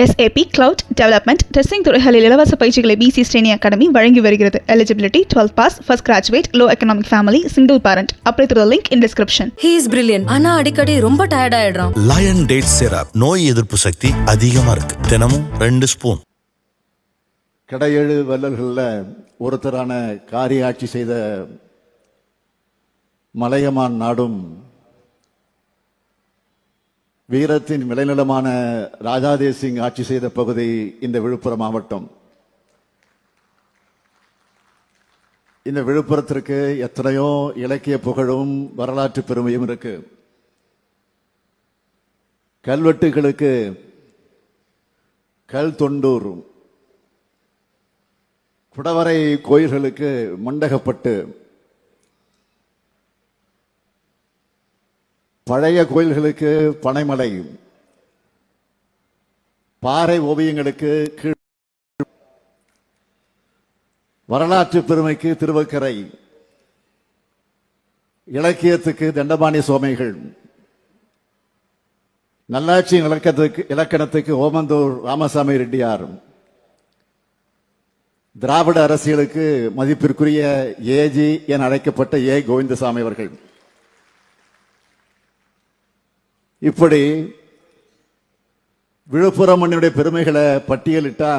SAP cloud development testing துறைகளில் இலவச பயிற்சிகளை பிசி ஸ்ரேனி அகாடமி வழங்கி வருகிறது. Eligibility twelve pass first graduate low economic family single parent apply through link in description he is brilliant ஆனா அடிக்கடி ரொம்ப டயர்ட் ஆயிடுறான். லயன் டேட் சிரப் நோய் எதிர்ப்பு சக்தி அதிகமா இருக்கு. தினமும் ரெண்டு ஸ்பூன் கடையேழு வள்ளல்களில் ஒருத்தரான காரியாட்சி செய்த மலையமான் நாடும் வீரத்தின் விளைநிலமான ராஜாதேவ் சிங் ஆட்சி செய்த பகுதி இந்த விழுப்புரம் மாவட்டம். இந்த விழுப்புரத்திற்கு எத்தனையோ இலக்கிய புகழும் வரலாற்று பெருமையும் இருக்கு. கல்வெட்டுகளுக்கு கல் தொண்டூர் குடவரை கோயில்களுக்கு மண்டகப்பட்டு பழைய கோயில்களுக்கு பனைமலை பாறை ஓவியங்களுக்கு கீழ் வரலாற்று பெருமைக்கு திருவக்கரை இலக்கியத்துக்கு தண்டபாணி சுவாமிகள் நல்லாட்சி இலக்கத்துக்கு இலக்கணத்துக்கு ஓமந்தூர் ராமசாமி ரெட்டியார் திராவிட அரசியலுக்கு மதிப்பிற்குரிய ஏஜி என அழைக்கப்பட்ட ஏ கோவிந்தசாமி அவர்கள். இப்படி விழுப்புரம் மண்ணினுடைய பெருமைகளை பட்டியலிட்டா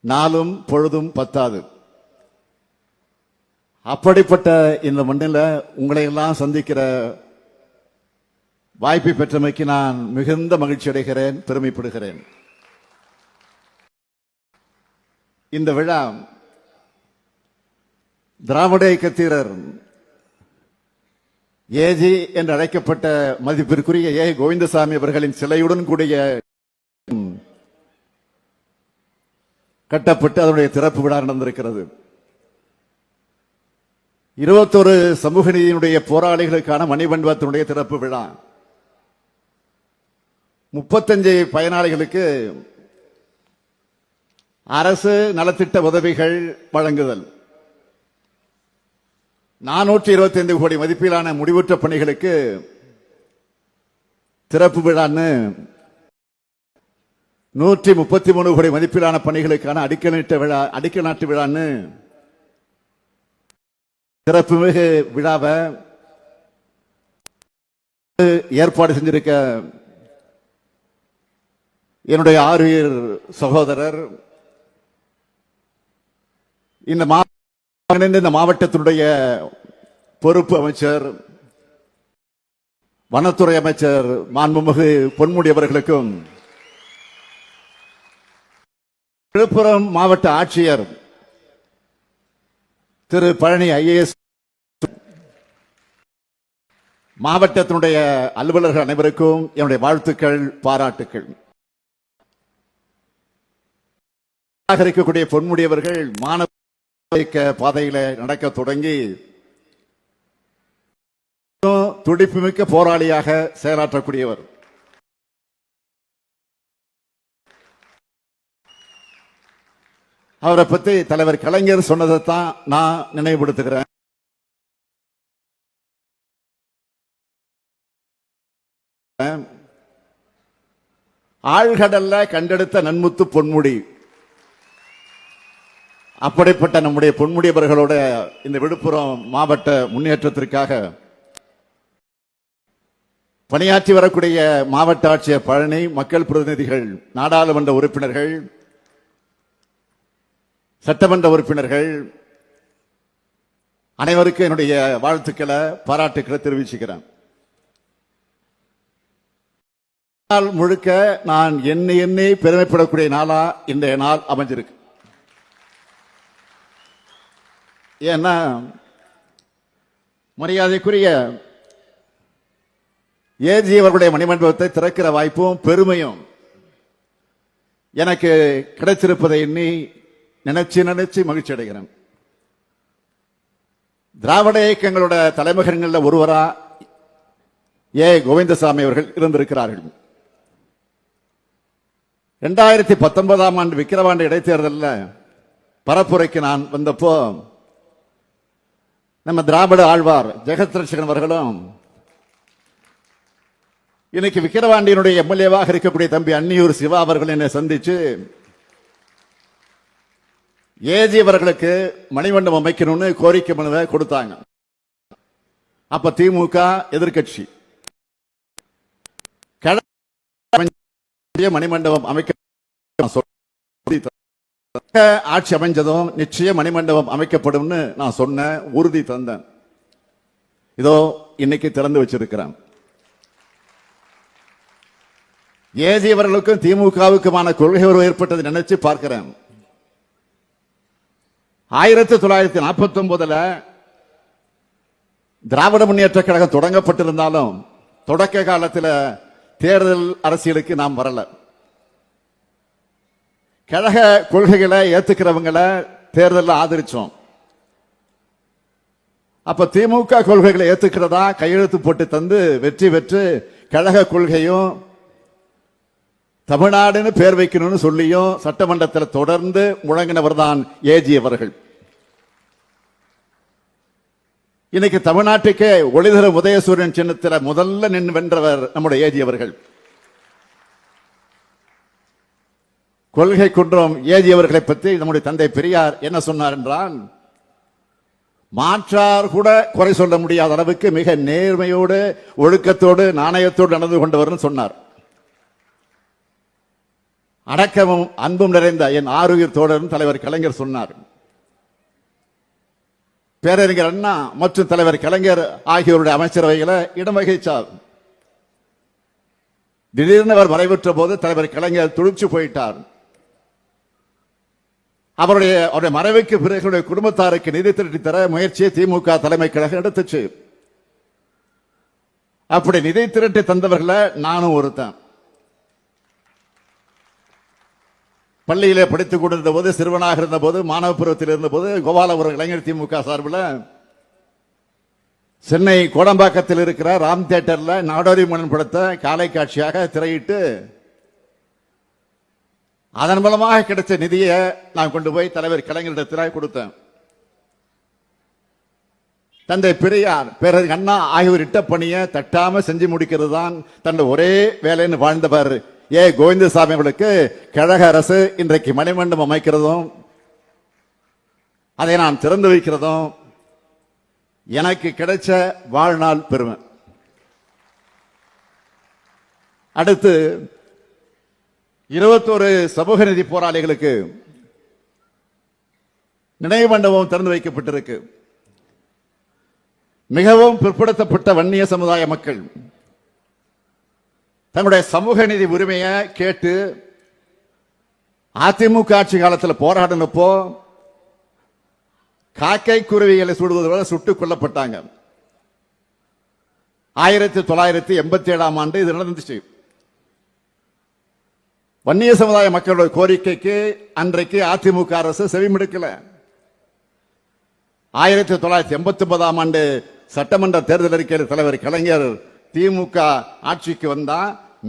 நாளும் பொழுதும் பத்தாது. அப்படிப்பட்ட இந்த மண்ணில் உங்களை எல்லாம் சந்திக்கிற வாய்ப்பை பெற்றமைக்கு நான் மிகுந்த மகிழ்ச்சி அடைகிறேன் பெருமைப்படுகிறேன். இந்த விழா திராவிட இயக்கத்தீரர் ஏஜி என்று அழைக்கப்பட்ட மதிப்பிற்குரிய ஏ. கோவிந்தசாமி அவர்களின் சிலையுடன் கூடிய கட்டப்பட்டு அதனுடைய திறப்பு விழா நடந்திருக்கிறது. இருபத்தொரு சமூக நீதியினுடைய போராளிகளுக்கான மணிமண்டபத்தினுடைய திறப்பு விழா. முப்பத்தஞ்சு பயனாளிகளுக்கு அரசு நலத்திட்ட உதவிகள் வழங்குதல். நானூற்றி இருபத்தி ஐந்து கோடி மதிப்பிலான முடிவுற்ற பணிகளுக்கு திறப்பு விழான்னு நூற்றி முப்பத்தி மூணு கோடி மதிப்பிலான பணிகளுக்கான அடிக்கல் நாட்டு விழா அடிக்கல் நாட்டு விழான்னு சிறப்பு மிகு விழாவை ஏற்பாடு செஞ்சிருக்க என்னுடைய ஆறுயிர் சகோதரர். இந்த மா இந்த மாவட்டத்தினுடைய பொறுப்பு அமைச்சர் வனத்துறை அமைச்சர் மாண்புமிகு பொன்முடி அவர்களுக்கும் விழுப்புரம் மாவட்ட ஆட்சியர் திரு பழனி ஐஏஎஸ் மாவட்டத்தினுடைய அலுவலர்கள் அனைவருக்கும் என்னுடைய வாழ்த்துக்கள் பாராட்டுக்கள். இருக்கக்கூடிய பொன்முடியவர்கள் மாணவ பாதையில நடக்க தொடங்கி துடிப்புமிக்க போராளியாக செயலாற்றக்கூடியவர். அவரை பத்தி தலைவர் கலைஞர் சொன்னதைத்தான் நான் நினைவுபடுத்துகிறேன். ஆழ்கடல்ல கண்டெடுத்த நன்முத்து பொன்முடி. அப்படிப்பட்ட நம்முடைய பொன்முடியவர்களோட இந்த விழுப்புரம் மாவட்ட முன்னேற்றத்திற்காக பணியாற்றி வரக்கூடிய மாவட்ட ஆட்சியர் பழனி மக்கள் பிரதிநிதிகள் நாடாளுமன்ற உறுப்பினர்கள் சட்டமன்ற உறுப்பினர்கள் அனைவருக்கும் என்னுடைய வாழ்த்துக்களை பாராட்டுக்களை தெரிவிச்சுக்கிறேன். நாள் முழுக்க நான் என்ன என்னை பெருமைப்படக்கூடிய நாளா இந்த நாள் அமைஞ்சிருக்கு. ஏன்னா மரியாதைக்குரிய ஏஜி அவர்களுடைய மணிமண்டபத்தை திறக்கிற வாய்ப்பும் பெருமையும் எனக்கு கிடைச்சிருப்பதை எண்ணி நினைச்சு நினைச்சு மகிழ்ச்சி அடைகிறேன். திராவிட இயக்கங்களோட தலைமகன்களில் ஒருவரா ஏ. கோவிந்தசாமி அவர்கள் இருந்திருக்கிறார்கள். இரண்டாயிரத்தி பத்தொன்பதாம் ஆண்டு விக்கிரவாண்டு இடைத்தேர்தலில் பரப்புரைக்கு நான் வந்தப்போ நம்ம திராவிட ஆழ்வார் ஜெகத் ரட்சகன் அவர்களும் இன்னைக்கு விக்கிரவாண்டியினுடைய எம்எல்ஏவாக இருக்கக்கூடிய தம்பி அன்னியூர் சிவா அவர்கள் என்னை சந்திச்சு ஏஜி அவர்களுக்கு மணிமண்டபம் அமைக்கணும்னு கோரிக்கை மனுவை கொடுத்தாங்க. அப்ப திமுக எதிர்கட்சி மணிமண்டபம் அமைக்க சொல்லி ஆட்சி அமைஞ்சதும் நிச்சயம் மணிமண்டபம் அமைக்கப்படும்னு நான் சொன்னேன் உறுதி தந்தேன். இதோ இன்னைக்கு திறந்து வச்சிருக்கிறேன். ஏஜியவர்களுக்கும் திமுகவுக்குமான கொள்கை உறவு ஏற்பட்டது நினைச்சு பார்க்கிறேன். ஆயிரத்தி தொள்ளாயிரத்தி நாற்பத்தி ஒன்பதுல திராவிட முன்னேற்ற கழகம் தொடங்கப்பட்டிருந்தாலும் தொடக்க காலத்தில் தேர்தல் அரசியலுக்கு நாம் வரலை. கழக கொள்கைகளை ஏத்துக்கிறவங்களை தேர்தலில் ஆதரிச்சோம். அப்ப திமுக கொள்கைகளை ஏத்துக்கிறதா கையெழுத்து போட்டு தந்து வெற்றி பெற்று கழக கொள்கையும் தமிழ்நாடுன்னு பேர் வைக்கணும்னு சொல்லியும் சட்டமன்றத்தில் தொடர்ந்து முழங்கினவர் தான் ஏஜி அவர்கள். இன்னைக்கு தமிழ்நாட்டுக்கே ஒளிதர உதயசூரியன் சின்னத்தில் முதல்ல நின்று வென்றவர் நம்முடைய ஏஜி அவர்கள். கொள்கை குன்றம் ஏதியவர்களை பற்றி நம்முடைய தந்தை பெரியார் என்ன சொன்னார் என்றால் மாற்றார் கூட குறை சொல்ல முடியாத அளவுக்கு மிக நேர்மையோடு ஒழுக்கத்தோடு நாணயத்தோடு நடந்து கொண்டவர்னு சொன்னார். அடக்கமும் அன்பும் நிறைந்த என் ஆரோக்கிய தோழரும் தலைவர் கலைஞர் சொன்னார். பேரறிஞர் அண்ணா மற்றும் தலைவர் கலைஞர் ஆகியோருடைய அமைச்சரவைகளை இடம் வகிச்சார். திடீர்னு அவர் வரைபெற்ற போது தலைவர் கலைஞர் துடிச்சு போயிட்டார். அவருடைய அவருடைய மறைவுக்கு பிறகு குடும்பத்தாருக்கு நிதி திரட்டி தர முயற்சியை திமுக தலைமை கழகம் எடுத்துச்சு. அப்படி நிதி திரட்டி தந்தவர்களை நானும் ஒருத்தன். பள்ளியிலே படித்துக் கொண்டிருந்த போது சிறுவனாக இருந்த போது மாணவ பருவத்தில் இருந்த போது கோபாலபுரம் இளைஞர் திமுக சார்பில் சென்னை கோடம்பாக்கத்தில் இருக்கிற ராம் தியேட்டரில் நாடோரி மன்னன் படத்தை காலை காட்சியாக திரையிட்டு அதன் மூலமாக கிடைச்ச நிதியை நான் கொண்டு போய் தலைவர் கலைஞரிடத்தில் கொடுத்தேன். தந்தை பெரியார் பேரறிஞர் அண்ணா ஆகியோர் இட்ட பணியை தட்டாம செஞ்சு முடிக்கிறது தான் தன்னை ஒரே வேலைன்னு வாழ்ந்தவர். ஏ. கோவிந்தசாமி அவர்களுக்கு கழக அரசு இன்றைக்கு மணிமண்டபம் அமைக்கிறதும் அதை நான் திறந்து வைக்கிறதும் எனக்கு கிடைச்ச வாழ்நாள் பெருமை. அடுத்து இருபத்தோரு சமூக நிதி போராளிகளுக்கு நினைவு மண்டபம் திறந்து வைக்கப்பட்டிருக்கு. மிகவும் பிற்படுத்தப்பட்ட வன்னிய சமுதாய மக்கள் தங்களுடைய சமூக நீதி உரிமையை கேட்டு அதிமுக ஆட்சி காலத்தில் போராடினப்போ காக்கை குருவிகளை சுடுவது சுட்டுக் கொல்லப்பட்டாங்க. ஆயிரத்தி தொள்ளாயிரத்தி எண்பத்தி ஏழாம் ஆண்டு இது நடந்துச்சு. வன்னிய சமுதாய மக்களோட கோரிக்கைக்கு அன்றைக்கு அதிமுக அரசு செவிமடுக்கல. ஆயிரத்தி தொள்ளாயிரத்தி எண்பத்தி ஒன்பதாம் ஆண்டு சட்டமன்ற தேர்தல் அறிக்கையில் தலைவர் கலைஞர் திமுக ஆட்சிக்கு வந்தா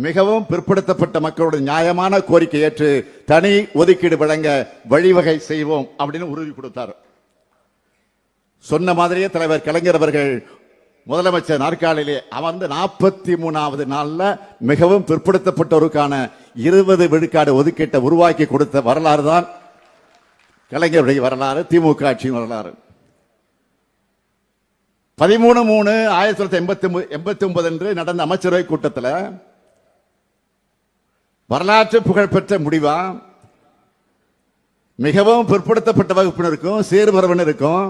மிகவும் பிற்படுத்தப்பட்ட மக்களுடைய நியாயமான கோரிக்கை ஏற்று தனி ஒதுக்கீடு வழங்க வழிவகை செய்வோம் அப்படின்னு உறுதி கொடுத்தார். சொன்ன மாதிரியே தலைவர் கலைஞர் அவர்கள் முதலமைச்சர் நாற்காலிலே அமர்ந்து நாற்பத்தி மூணாவது நாள்ல மிகவும் பிற்படுத்தப்பட்டோருக்கான இருபது விழுக்காடு ஒதுக்கீட்டை உருவாக்கி கொடுத்த வரலாறு தான் கலைஞருடைய வரலாறு திமுக ஆட்சியின் வரலாறு. பதிமூணு மூணு ஆயிரத்தி தொள்ளாயிரத்தி எண்பத்தி எண்பத்தி ஒன்பது அன்று நடந்த அமைச்சரவை கூட்டத்தில் வரலாற்று புகழ்பெற்ற முடிவா? மிகவும் பிற்படுத்தப்பட்ட வகுப்பினருக்கும் சீர்பரவனருக்கும்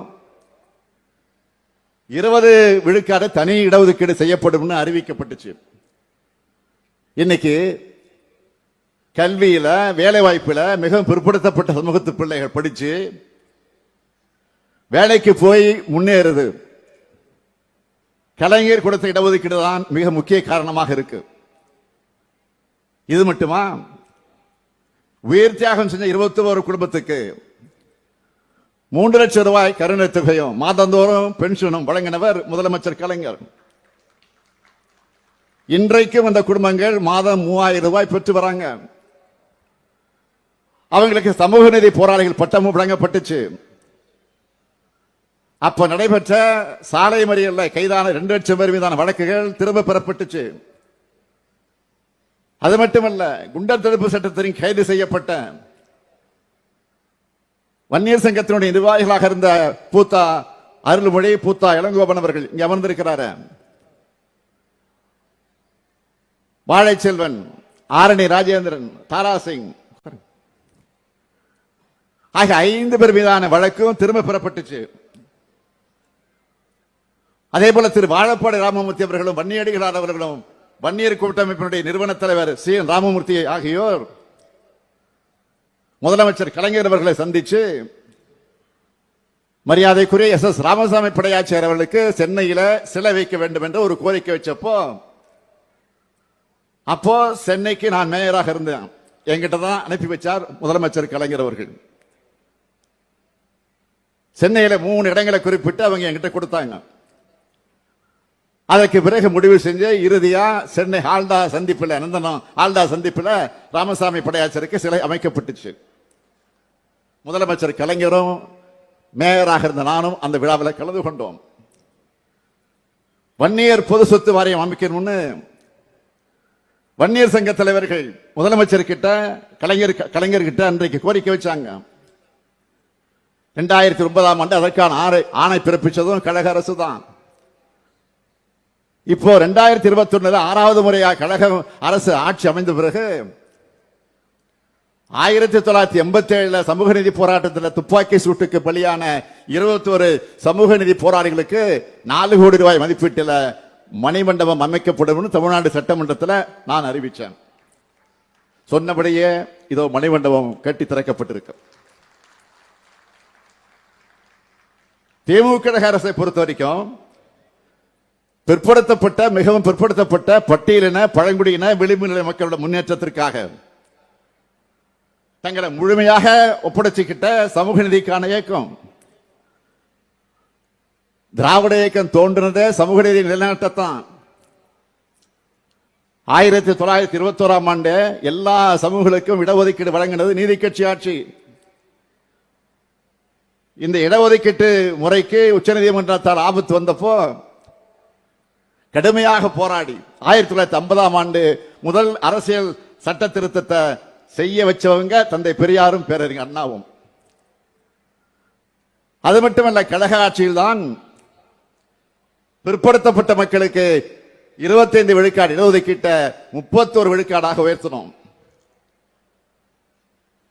இருபது விழுக்காடு தனி இடஒதுக்கீடு செய்யப்படும்னு அறிவிக்கப்பட்டுச்சு. இன்னைக்கு கல்வியில் வேலைவாய்ப்பில் மிகவும் பிற்படுத்தப்பட்ட சமூகத்து பிள்ளைகள் படித்து வேலைக்கு போய் முன்னேறுது. கலைஞர் கொடுத்த இடஒதுக்கீடு தான் மிக முக்கிய காரணமாக இருக்கு. இது மட்டுமா? உயிர் தியாகம் செஞ்ச இருபத்தி ஒரு குடும்பத்துக்கு மூன்று லட்சம் ரூபாய் கருணை தொகையும் மாதந்தோறும் பென்ஷனும் வழங்கினவர் முதலமைச்சர் கலைஞர். இன்றைக்கும் அந்த குடும்பங்கள் மாதம் மூவாயிரம் ரூபாய் பெற்று வராங்க. அவங்களுக்கு சமூக நீதி போராளிகள் பட்டமும் வழங்கப்பட்டுச்சு. அப்ப நடைபெற்ற சாலை மறியல்ல கைதான ரெண்டு லட்சம் பேர் மீதான வழக்குகள் திரும்ப பெறப்பட்டுச்சு. அது மட்டுமல்ல குண்டர் தடுப்பு சட்டத்தின் கைது செய்யப்பட்ட வன்னியர் சங்கத்தினுடைய நிர்வாகிகளாக இருந்த பூத்தா அருள்மொழி பூத்தா இளங்கோபன் அவர்கள் இங்கே அமர்ந்திருக்கிறாரு. வாழைச்செல்வன் ஆரணி ராஜேந்திரன் தாரா ஆக ஆகிய ஐந்து பேர் மீதான வழக்கும் திரும்ப பெறப்பட்டுச்சு. அதே போல திரு வாழப்பாடி ராமமூர்த்தி அவர்களும் வன்னியடிகளார் அவர்களும் வன்னியர் கூட்டமைப்பினுடைய நிறுவன தலைவர் சி. என். ராமமூர்த்தி ஆகியோர் முதலமைச்சர் கலைஞர் அவர்களை சந்திச்சு மரியாதைக்குரிய எஸ். எஸ். ராமசாமி படையாச்சியர் அவர்களுக்கு சென்னையில சிலை வைக்க வேண்டும் என்று ஒரு கோரிக்கை வச்சப்போ அப்போ சென்னைக்கு நான் மேயராக இருந்தேன். என்கிட்ட தான் அனுப்பி வச்சார் முதலமைச்சர் கலைஞர் அவர்கள். சென்னையில் மூணு இடங்களை குறிப்பிட்டு அவங்க என்கிட்ட கொடுத்தாங்க. அதற்கு பிறகு முடிவு செஞ்சு இறுதியாக சென்னை ஆல்டா சந்திப்பில் நந்தனம் ஆல்டா சந்திப்பில் ராமசாமி படையாச்சருக்கு சிலை அமைக்கப்பட்டுச்சு. முதலமைச்சர் கலைஞரும் மேயராக இருந்த நானும் அந்த விழாவில் கலந்து கொண்டோம். வன்னியர் பொது சொத்து வாரியம் அமைக்கணும்னு வன்னியர் சங்க தலைவர்கள் முதலமைச்சர் கிட்ட கலைஞர் கலைஞர்கிட்ட அன்றைக்கு கோரிக்கை வச்சாங்க. ரெண்டாயிரத்தி ஒன்பதாம் ஆண்டு அதற்கான ஆணை ஆணை பிறப்பித்ததும் கழக அரசு தான் இப்போ ரெண்டாயிரத்தி இருபத்தி ஒண்ணுல ஆறாவது முறையாக கழக அரசு ஆட்சி அமைந்த பிறகு ஆயிரத்தி தொள்ளாயிரத்தி எண்பத்தி ஏழில் சமூக நீதி போராட்டத்தில் துப்பாக்கி சூட்டுக்கு பலியான இருபத்தி ஒரு சமூக நீதி போராளிகளுக்கு நாலு கோடி ரூபாய் மதிப்பீட்டில் மணிமண்டபம் அமைக்கப்படும் தமிழ்நாடு சட்டமன்றத்தில் நான் அறிவித்தேன் சொன்னபடியே இதோ மணிமண்டபம் கட்டி திறக்கப்பட்டிருக்கு. திமுக அரசை பொறுத்த வரைக்கும் பிற்படுத்தப்பட்ட மிகவும் பிற்படுத்தப்பட்ட பட்டியலின பழங்குடியின விளிம்பு நிலை மக்களோட முன்னேற்றத்திற்காக தங்களை முழுமையாக ஒப்படைச்சுக்கிட்ட சமூக நீதிக்கான இயக்கம். திராவிட இயக்கம் தோன்றினதே சமூக நீதி நிலைநாட்டத்தான். ஆயிரத்தி தொள்ளாயிரத்தி இருபத்தி ஓராம் ஆண்டு எல்லா சமூகங்களுக்கும் இடஒதுக்கீடு வழங்கினது நீதி கட்சி ஆட்சி. இந்த இடஒதுக்கீட்டு முறைக்கு உச்சநீதிமன்றத்தால் ஆபத்து வந்தப்போ கடுமையாக போராடி ஆயிரத்தி தொள்ளாயிரத்தி ஐம்பதாம் ஆண்டு முதல் அரசியல் சட்ட திருத்தத்தை செய்ய வச்சவங்க தந்தை பெரியாரும் பேரறிஞர் அண்ணாவும். அது மட்டுமல்ல கழக ஆட்சியில் தான் பிற்படுத்தப்பட்ட மக்களுக்கு 25 விழுக்காடு இடஒதுக்கீட்டை முப்பத்தோரு விழுக்காடாக உயர்த்தினோம்.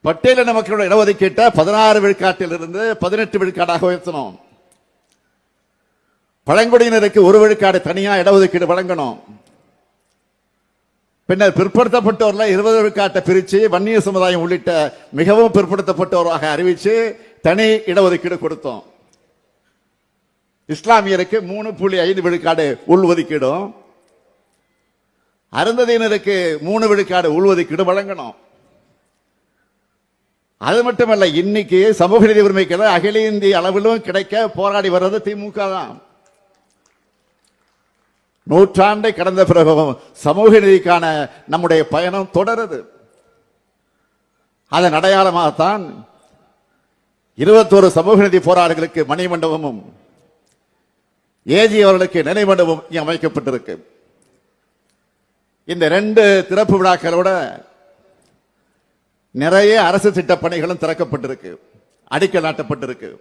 பட்டியலின மக்களுடைய இடஒதுக்கீட்டை பதினாறு விழுக்காட்டில் இருந்து பதினெட்டு விழுக்காடாக உயர்த்தணும் பழங்குடியினருக்கு ஒரு விழுக்காடு தனியா இடஒதுக்கீடு வழங்கணும். பின்னர் பிற்படுத்தப்பட்டோர்ல இருபது விழுக்காட்டை பிரித்து வன்னிய சமுதாயம் உள்ளிட்ட மிகவும் பிற்படுத்தப்பட்டோராக அறிவித்து தனி இடஒதுக்கீடு கொடுத்தோம். இஸ்லாமியருக்கு மூணு புள்ளி ஐந்து விழுக்காடு உள்ஒதுக்கீடும். அருந்ததியினருக்கு மூணு விழுக்காடு உள்ஒதுக்கீடு வழங்கணும். அது மட்டுமல்ல இன்னைக்கு சமூக நீதி உரிமைக்கு அகில இந்திய அளவிலும் கிடைக்க போராடி வர்றது திமுக தான். நூற்றாண்டை கடந்த பிறகும் சமூக நீதிக்கான நம்முடைய பயணம் தொடருது. அதன் அடையாளமாகத்தான் இருபத்தோரு சமூக நீதி போராளிகளுக்கு மணிமண்டபமும் ஏஜி அவர்களுக்கு நினைமண்டபம் அமைக்கப்பட்டிருக்கு. இந்த ரெண்டு திறப்பு விழாக்களோட நிறைய அரசு திட்ட பணிகளும் திறக்கப்பட்டிருக்கு அடிக்கல் நாட்டப்பட்டிருக்கு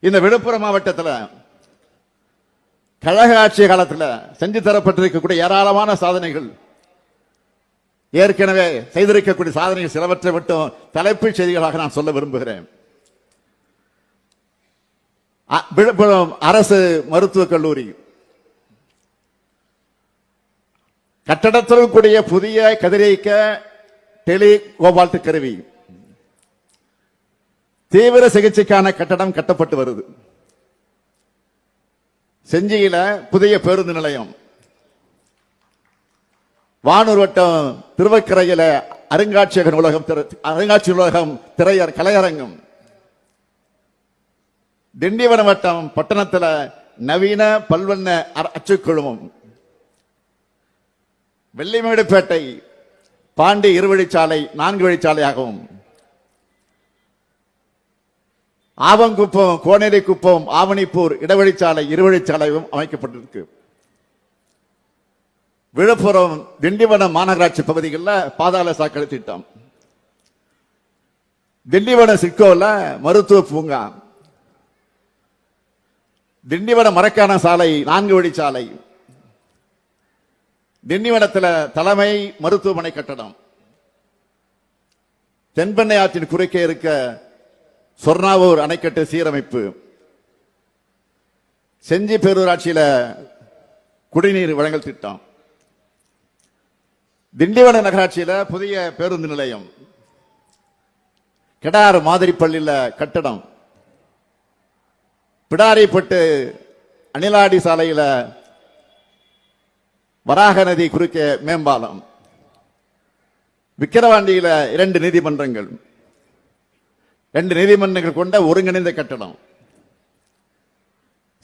இந்த விழுப்புரம் மாவட்டத்தில் கழக ஆட்சி காலத்தில் செஞ்சு தரப்பட்டிருக்கக்கூடிய ஏராளமான சாதனைகள் ஏற்கனவே செய்திருக்கக்கூடிய சாதனைகள் சிலவற்றை மட்டும் தலைப்புச் செய்திகளாக நான் சொல்ல விரும்புகிறேன். அ- விழுப்புரம் அரசு மருத்துவக் கல்லூரி. கட்டடத்துடன் கூடிய புதிய கதிரியக்க டெலி கோபால்ட் கருவி தீவிர சிகிச்சைக்கான கட்டடம் கட்டப்பட்டு வருது. செஞ்சியில புதிய பேருந்து நிலையம். வானூர் வட்டம் திருவக்கரையில அருங்காட்சியக நூலகம் திற- அருங்காட்சியக நூலகம் திரையர் கலையரங்கம். திண்டிவனம் வட்டம் பட்டணத்தில் நவீன பல்வண்ண அச்சு அச்சுக்குழுமம். வெள்ளிமேடுப்பேட்டை பாண்டி இருவழிச்சாலை நான்கு வழிச்சாலையாகவும். ஆவங்குப்பம் கோனேரி குப்பம் ஆவணிப்பூர் இடவழிச்சாலை இருவழிச்சாலையும் அமைக்கப்பட்டிருக்கு. விழுப்புரம் திண்டிவனம் மாநகராட்சி பகுதிகளில் பாதாள சாக்கடை திட்டம். திண்டிவனம் சிட்கோவில் மருத்துவ பூங்கா. திண்டிவனம் மரக்கான சாலை நான்கு வழி சாலை திண்டிவனத்தில் தலைமை மருத்துவமனை கட்டடம். தென்பெண்ணை ஆற்றின் குறுக்கே இருக்க சொர்ணாவூர் அணைக்கட்டு சீரமைப்பு. செஞ்சி பேரூராட்சியில் குடிநீர் வழங்கல் திட்டம். திண்டிவன நகராட்சியில் புதிய பேருந்து நிலையம். கெடார் மாதிரி பள்ளியில கட்டடம். பிடாரிப்பட்டு அணிலாடி சாலையில் வராக நதி குறுக்கே மேம்பாலம். விக்கிரவாண்டியில இரண்டு நீதிமன்றங்கள். ரெண்டு நீதிமன்றங்கள் கொண்ட ஒருங்கிணைந்த கட்டடம்.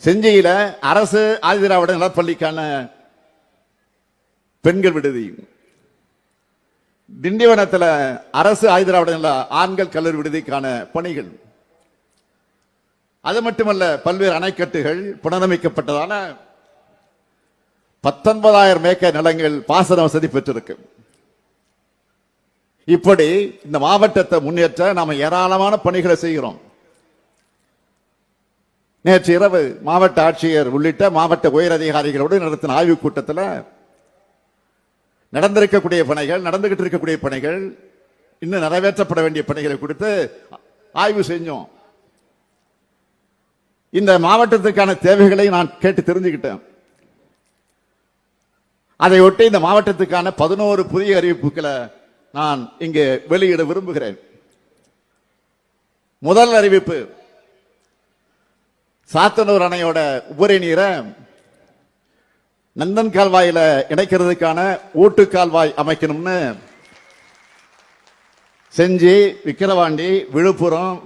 செஞ்சியில அரசு ஆதிதிராவிட நலப்பள்ளிக்கான பெண்கள் விடுதி. திண்டிவனத்தில் அரசு ஆதிதிராவிட நல ஆண்கள் கல்லூரி விடுதிக்கான பணிகள். அது மட்டுமல்ல பல்வேறு அணைக்கட்டுகள் புனரமைக்கப்பட்டதான பத்தொன்பதாயிரம் ஏக்கர் நிலங்கள் பாசன வசதி பெற்றிருக்கு. இப்படி இந்த மாவட்டத்தை முன்னேற்ற நாம ஏராளமான பணிகளை செய்கிறோம். நேற்று இரவு மாவட்ட ஆட்சியர் உள்ளிட்ட மாவட்ட உயர் அதிகாரிகளோடு நடத்தின ஆய்வுக் கூட்டத்தில் நடந்திருக்கக்கூடிய பணிகள் நடந்துகிட்டு இருக்கக்கூடிய பணிகள் இன்னும் நிறைவேற்றப்பட வேண்டிய பணிகளை கொடுத்து ஆய்வு செஞ்சோம். இந்த மாவட்டத்திற்கான தேவைகளை நான் கேட்டு தெரிஞ்சுக்கிட்டேன். அதையொட்டி இந்த மாவட்டத்துக்கான பதினோரு புதிய அறிவிப்புகளை நான் இங்கே வெளியிட விரும்புகிறேன். முதல் அறிவிப்பு சாத்தனூர் அணையோட உபரி நீரை நந்தன் கால்வாயில இணைக்கிறதுக்கான ஊட்டு கால்வாய் அமைக்கணும்னு செஞ்சி விக்கிரவாண்டி விழுப்புரம்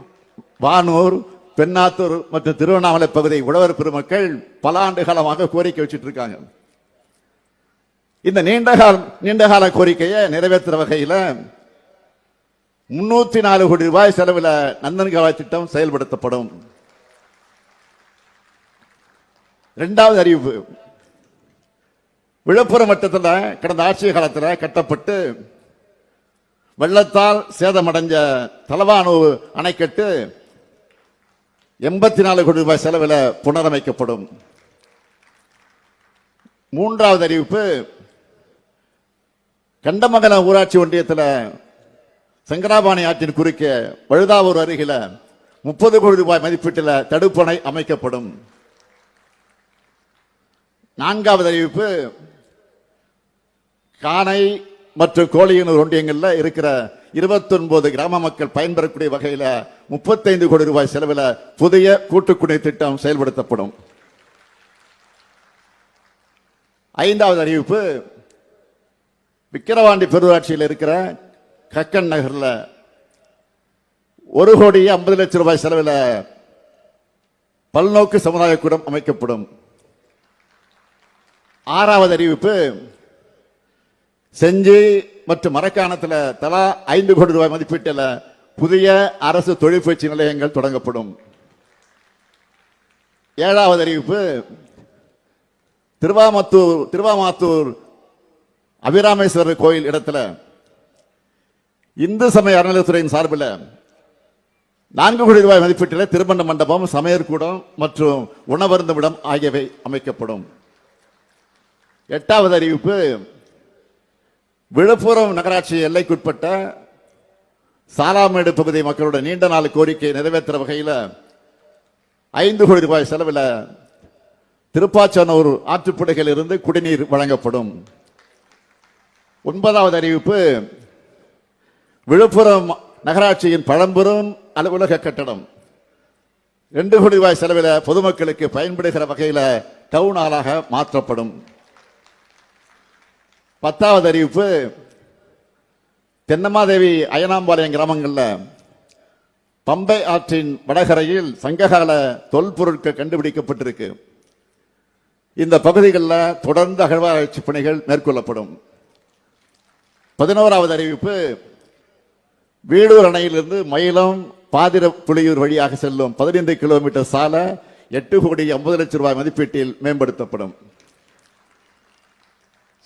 வானூர் பெண்ணாத்தூர் மற்றும் திருவண்ணாமலை பகுதி உழவர் பெருமக்கள் பல ஆண்டு காலமாக கோரிக்கை வச்சுட்டு இருக்காங்க. இந்த நீண்டகால நீண்டகால கோரிக்கையை நிறைவேற்றுற வகையில் முன்னூத்தி நாலு கோடி ரூபாய் செலவில் நந்தன்காவாய் திட்டம் செயல்படுத்தப்படும். இரண்டாவது அறிவிப்பு. விழுப்புரம் வட்டத்தில் கடந்த ஆட்சி காலத்தில் கட்டப்பட்டு வெள்ளத்தால் சேதமடைஞ்ச தலவானு அணைக்கட்டு எண்பத்தி நாலு கோடி ரூபாய் செலவில் புனரமைக்கப்படும். மூன்றாவது அறிவிப்பு கண்டமங்கலம் ஊராட்சி ஒன்றியத்தில் சங்கராபாணி ஆற்றின் குறுக்கே வழுதாவூர் அருகில முப்பது கோடி ரூபாய் மதிப்பீட்டில் தடுப்பணை அமைக்கப்படும். நான்காவது அறிவிப்பு காணை மற்றும் கோழியனூர் ஒன்றியங்களில் இருக்கிற 29 கிராம மக்கள் பயன்பெறக்கூடிய வகையில் முப்பத்தைந்து கோடி ரூபாய் செலவில் புதிய கூட்டுக்குடி திட்டம் செயல்படுத்தப்படும். ஐந்தாவது அறிவிப்பு விக்கிரவாண்டி பெருராட்சியில் இருக்கிற கக்கன் நகரில் ஒரு கோடி ஐம்பது லட்சம் ரூபாய் செலவில் பல்நோக்கு சமுதாய கூடம் அமைக்கப்படும். ஆறாவது அறிவிப்பு செஞ்சி மற்றும் மரக்காணத்தில் தலா ஐந்து கோடி ரூபாய் மதிப்பீட்டில் புதிய அரசு தொழிற்பயிற்சி நிலையங்கள் தொடங்கப்படும். ஏழாவது அறிவிப்பு திருவாமத்தூர் திருவாமாத்தூர் அபிராமேஸ்வரர் கோயில் இடத்துல இந்து சமய அறநிலையத்துறையின் சார்பில் நான்கு கோடி ரூபாய் மதிப்பீட்டில் திருமண மண்டபம் சமையற்கூடம் மற்றும் உணவருந்துமிடம் ஆகியவை அமைக்கப்படும். எட்டாவது அறிவிப்பு விழுப்புரம் நகராட்சி எல்லைக்குட்பட்ட சாலாமேடு பகுதி மக்களோட நீண்ட நாள் கோரிக்கை நிறைவேற்றுற வகையில் ஐந்து கோடி ரூபாய் செலவில் திருப்பாச்சனூர் ஆற்றுப்படுகையில் இருந்து குடிநீர் வழங்கப்படும். ஒன்பதாவது அறிவிப்பு. விழுப்புரம் நகராட்சியின் பழம்பெரும் அலுவலக கட்டடம். ரெண்டு கோடி ரூபாய் செலவில் பொதுமக்களுக்கு பயன்படுகிற வகையில் டவுன் ஹாலாக மாற்றப்படும். பத்தாவது அறிவிப்பு தென்னமாதேவி அயனாம்பாளையம் கிராமங்களில் பம்பை ஆற்றின் வடகரையில் சங்ககால தொல்பொருட்கள் கண்டுபிடிக்கப்பட்டிருக்கு. இந்த பகுதிகளில் தொடர்ந்து அகழ்வாராய்ச்சி பணிகள் மேற்கொள்ளப்படும். பதினோராவது அறிவிப்பு. வீடூர் அணையிலிருந்து மயிலம் பாதிர புலியூர் வழியாக செல்லும் பதினைந்து கிலோமீட்டர் சாலை எட்டு கோடி ஐம்பது லட்சம் ரூபாய் மதிப்பீட்டில் மேம்படுத்தப்படும்.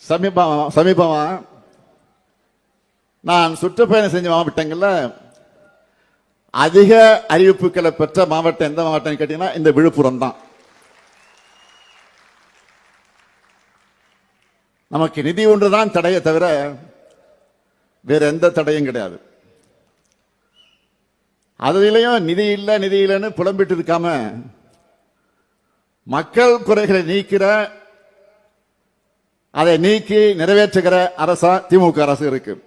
சமீபம் சமீபமா நான் சுற்றுப்பயணம் செஞ்ச மாவட்டங்களில் அதிக அறிவிப்புகளை பெற்ற மாவட்டம் எந்த மாவட்டம் கேட்டீங்கன்னா இந்த விழுப்புரம் தான். நமக்கு நிதி ஒன்று தான் தடையை தவிர வேற எந்த தடையும் கிடையாது. அதுலேயும் நிதி இல்லை நிதி இல்லைன்னு புலம்பிட்டு இருக்காம மக்கள் குறைகளை நீக்கிற அதை நீக்கி நிறைவேற்றுகிற அரசா திமுக அரசு இருக்கு.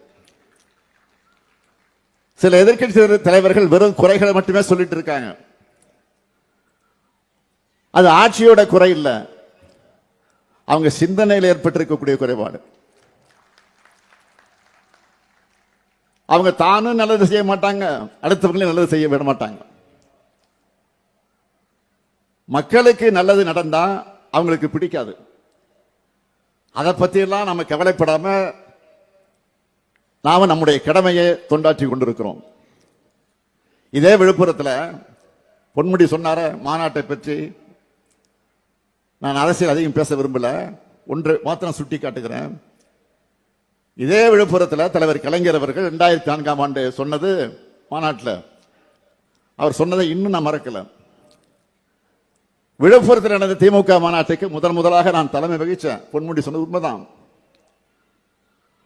சில எதிர்கட்சி தலைவர்கள் வெறும் குறைகளை மட்டுமே சொல்லிட்டு இருக்காங்க. அது ஆட்சியோட குறை இல்லை. அவங்க சிந்தனையில் ஏற்பட்டிருக்கக்கூடிய குறைபாடு. அவங்க தானும் நல்லது செய்ய மாட்டாங்க அடுத்தவங்களையும் நல்லது செய்ய விட மாட்டாங்க. மக்களுக்கு நல்லது நடந்தா அவங்களுக்கு பிடிக்காது. அதை பற்றியெல்லாம் நம்ம கவலைப்படாம நாம நம்முடைய கடமையை தொண்டாற்றி கொண்டிருக்கிறோம். இதே விழுப்புரத்தில் பொன்முடி சொன்னார மாநாட்டை பற்றி நான் அரசியல் அதிகம் பேச விரும்பல. ஒன்று மாத்திரம் சுட்டி காட்டுகிறேன் இதே விழுப்புரத்தில் தலைவர் கலைஞர் அவர்கள் ரெண்டாயிரத்தி நான்காம் ஆண்டு சொன்னது மாநாட்டில். அவர் சொன்னதை இன்னும் நான் மறக்கல. விழுப்புரத்தில் நடந்த திமுக மாநாட்டுக்கு முதன் முதலாக நான் தலைமை வகிச்சேன். பொன்முடி சொன்னது உண்மைதான்.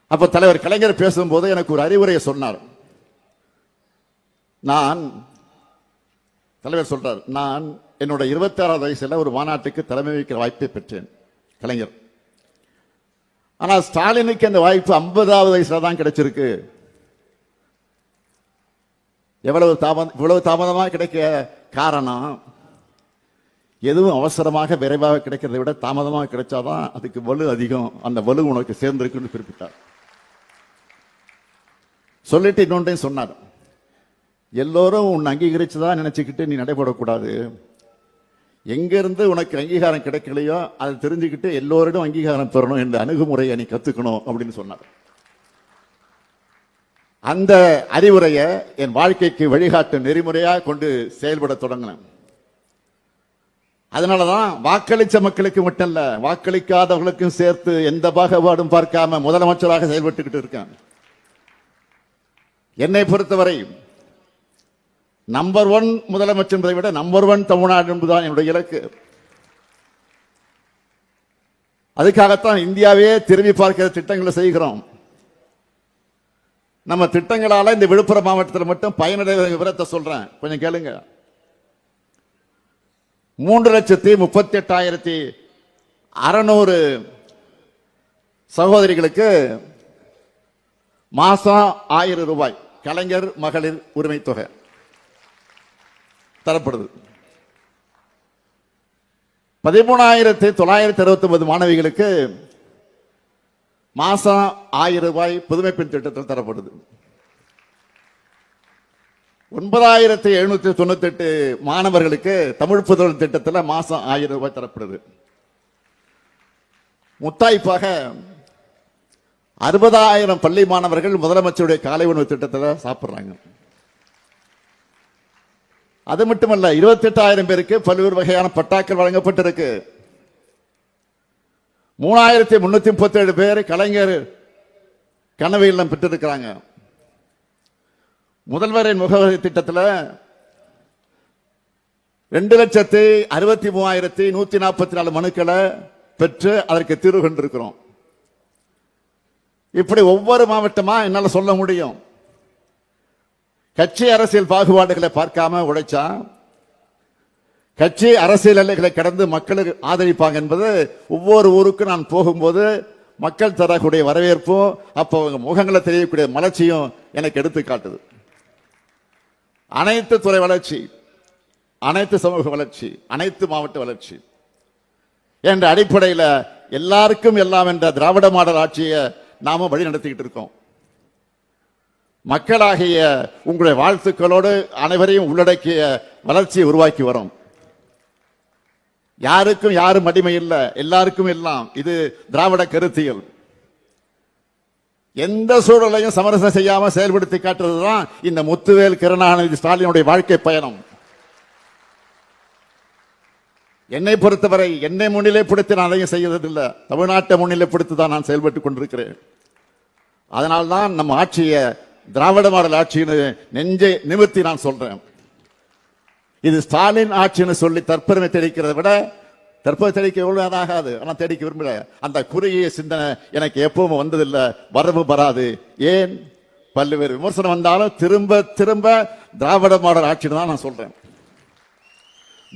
அப்போ தலைவர் கலைஞர் பேசும்போது எனக்கு ஒரு அறிவுரையை சொன்னார். நான் தலைவர் சொல்றார் நான் என்னோட இருபத்தி ஆறாவது வயசுல ஒரு மாநாட்டுக்கு தலைமை வகிக்கிற வாய்ப்பை பெற்றேன் கலைஞர். ஆனால் ஸ்டாலினுக்கு அந்த வாய்ப்பு ஐம்பதாவது வயசில் தான் கிடைச்சிருக்கு. எவ்வளவு தாமதம் இவ்வளவு தாமதமாக கிடைக்க காரணம்? எதுவும் அவசரமாக விரைவாக கிடைக்கிறத விட தாமதமாக கிடைச்சாதான் அதுக்கு வலு அதிகம். அந்த வலு உனக்கு சேர்ந்திருக்குன்னு குறிப்பிட்டார். சொல்லிட்டு இன்னொன்றையும் சொன்னார். எல்லோரும் உன்னை அங்கீகரிச்சுதான் நினைச்சுக்கிட்டு நீ நடைபெறக்கூடாது எங்கிருந்து உனக்கு அங்கீகாரம் கிடைக்கலையோ அதை தெரிஞ்சுக்கிட்டு எல்லோரிடம் அங்கீகாரம் பெறணும் என்ற அணுகுமுறையை நீ கற்றுக்கணும் அப்படின்னு சொன்னார். அந்த அறிவுரையை என் வாழ்க்கைக்கு வழிகாட்டு நெறிமுறையாக கொண்டு செயல்பட தொடங்கினேன். அதனாலதான் வாக்களித்த மக்களுக்கு மட்டும் இல்ல வாக்களிக்காதவர்களுக்கும் சேர்த்து எந்த பாகுபாடும் பார்க்காம முதலமைச்சராக செயல்பட்டுக்கிட்டு இருக்கேன். என்னை பொறுத்தவரை நம்பர் ஒன் முதலமைச்சர் என்பதை விட நம்பர் ஒன் தமிழ்நாடு என்பதுதான் என்னுடைய இலக்கு. அதுக்காகத்தான் இந்தியாவையே திரும்பி பார்க்கிற திட்டங்களை செய்கிறோம். நம்ம திட்டங்களால இந்த விழுப்புரம் மாவட்டத்தில் மட்டும் பயனடைகிற விவரத்தை சொல்றேன். கொஞ்சம் கேளுங்க. மூன்று லட்சத்தி முப்பத்தி எட்டாயிரத்தி அறநூறு சகோதரிகளுக்கு மாசம் ஆயிரம் ரூபாய். கலைஞர் மகளிர் உரிமை தொகை தரப்படுது. பதிமூணாயிரத்தி தொள்ளாயிரத்தி அறுபத்தி ஒன்பது மாணவிகளுக்கு மாசம் ஆயிரம் ரூபாய் புதுமை பெண் திட்டத்தில் தரப்படுது. ஒன்பதாயிரத்தி எழுநூத்தி தொண்ணூத்தி எட்டு மாணவர்களுக்கு தமிழ் புதல் திட்டத்தில் மாசம் ஆயிரம் ரூபாய் தரப்படுது. முத்தாய்ப்பாக அறுபதாயிரம் பள்ளி மாணவர்கள் முதலமைச்சருடைய காலை உணவு திட்டத்தில் சாப்பிடுறாங்க. அது மட்டுமல்ல இருபத்தி எட்டாயிரம் பேருக்கு பல்வேறு வகையான பட்டாக்கள் வழங்கப்பட்டிருக்கு. மூணாயிரத்தி முன்னூத்தி முப்பத்தி ஏழு பேர் கலைஞர் கனவு இல்லம் பெற்றிருக்கிறாங்க. முதல்வரின் முகவரி திட்டத்தில் ரெண்டு லட்சத்தி அறுபத்தி மூவாயிரத்தி நூத்தி நாற்பத்தி நாலு மனுக்களை பெற்று அதற்கு தீர்வு கொண்டிருக்கிறோம். இப்படி ஒவ்வொரு மாவட்டமா என்னால் சொல்ல முடியும். கட்சி அரசியல் பாகுபாடுகளை பார்க்காம உழைச்சா கட்சி அரசியல் எல்லைகளை கடந்து மக்களுக்கு ஆதரிப்பாங்க என்பது ஒவ்வொரு ஊருக்கும் நான் போகும்போது மக்கள் தரக்கூடிய வரவேற்பும் அப்போ அவங்க முகங்களை தெரியக்கூடிய மலர்ச்சியும் எனக்கு எடுத்து காட்டுது. அனைத்து துறை வளர்ச்சி அனைத்து சமூக வளர்ச்சி அனைத்து மாவட்ட வளர்ச்சி என்ற அடிப்படையில் எல்லாருக்கும் எல்லாம் என்ற திராவிட மாடல் ஆட்சியை நாம வழி நடத்திக்கிட்டு இருக்கோம். மக்களாகிய உங்களுடைய வாழ்த்துக்களோடு அனைவரையும் உள்ளடக்கிய வளர்ச்சியை உருவாக்கி வரும். யாருக்கும் யாரும் அடிமை இல்லை. எல்லாருக்கும் எல்லாம் இது திராவிட கருத்தியல். எந்த சூழலையும் சமரசம் செய்யாம செயல்படுத்தி காட்டுறதுதான் இந்த முத்துவேல் கருணாநிதி ஸ்டாலினுடைய வாழ்க்கை பயணம். என்னை பொறுத்தவரை என்னை முன்னிலைப்படுத்தி நான் அதையும் செய்யறதில்லை தமிழ்நாட்டை முன்னிலைப்படுத்தி தான் நான் செயல்பட்டுக் கொண்டிருக்கிறேன். அதனால்தான் நம்ம ஆட்சியை திராவிட மாடல் ஆட்சின்னு நெஞ்சை நிமிர்த்தி நான் சொல்றேன். இது ஸ்டாலின் ஆட்சின்னு சொல்லி தற்பெருமை தெளிக்கிறத விட தற்போது தெளிக்க எவ்வளவு ஆகாது. ஆனால் தெளிக்க விரும்பல. அந்த குறுகிய சிந்தனை எனக்கு எப்பவும் வந்ததில்லை. வரவு வராது. ஏன்? பல்வேறு விமர்சனம் வந்தாலும் திரும்ப திரும்ப திராவிட மாடல் ஆட்சின்னு தான் நான் சொல்றேன்.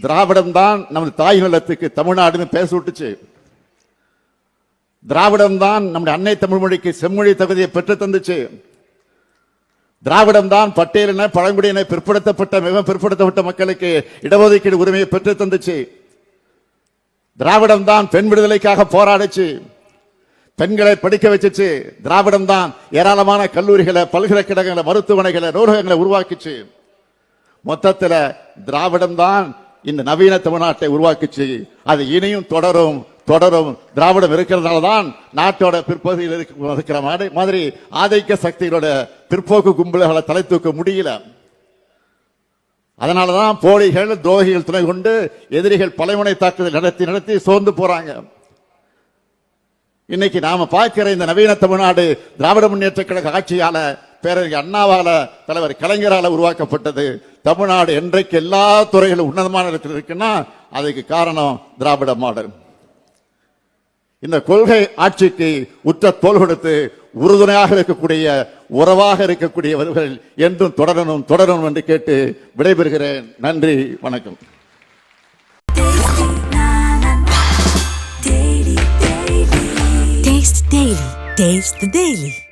திராவிடம் தான் நமது தாய் நிலத்துக்கு தமிழ்நாடுன்னு பேச விட்டுச்சு. திராவிடம் தான் நம்முடைய அன்னை தமிழ் மொழிக்கு செம்மொழி தகுதியை பெற்று தந்துச்சு. திராவிடம் தான் பட்டியலின பழங்குடியின பிற்படுத்தப்பட்ட மிகவும் பிற்படுத்தப்பட்ட மக்களுக்கு இடஒதுக்கீடு உரிமையை பெற்று தந்துச்சு. திராவிடம் தான் பெண் விடுதலைக்காக போராடுச்சு. பெண்களை படிக்க வச்சுச்சு. திராவிடம் தான் ஏராளமான கல்லூரிகளை பல்கலைக்கழகங்களை மருத்துவமனைகளை நூலகங்களை உருவாக்குச்சு. மொத்தத்தில் திராவிடம் தான் இந்த நவீன தமிழ்நாட்டை உருவாக்குச்சு. அது இனியும் தொடரும். தொடரும். திராவிடம் இருக்கிறதுனால தான் நாட்டோட பிற்பகுதியில் இருக்க- இருக்கிற மாதிரி- மாதிரி ஆதிக்க சக்திகளோட பிற்போக்கு கும்பல்களை தலை தூக்க முடியல. அதனாலதான் போலிகள் துரோகிகள் துணை கொண்டு எதிரிகள் பலைமுனை தாக்குதல் நடத்தி நடத்தி சோர்ந்து போறாங்க. இன்னைக்கு நாம பார்க்கிற இந்த நவீன தமிழ்நாடு திராவிட முன்னேற்ற கழக ஆட்சியால பேரறிஞர் அண்ணாவால தலைவர் கலைஞரால உருவாக்கப்பட்டது. தமிழ்நாடு என்றைக்கு எல்லா துறைகளும் உன்னதமான இடத்தில் இருக்குன்னா அதுக்கு காரணம் திராவிட மாடல். இந்த கொள்கை ஆட்சிக்கு உற்ற தோல் கொடுத்து உறுதுணையாக இருக்கக்கூடிய உறவாக இருக்கக்கூடியவர்கள் என்றும் தொடரணும் தொடரணும் என்று கேட்டு விடைபெறுகிறேன் நன்றி வணக்கம் Taste the Daily.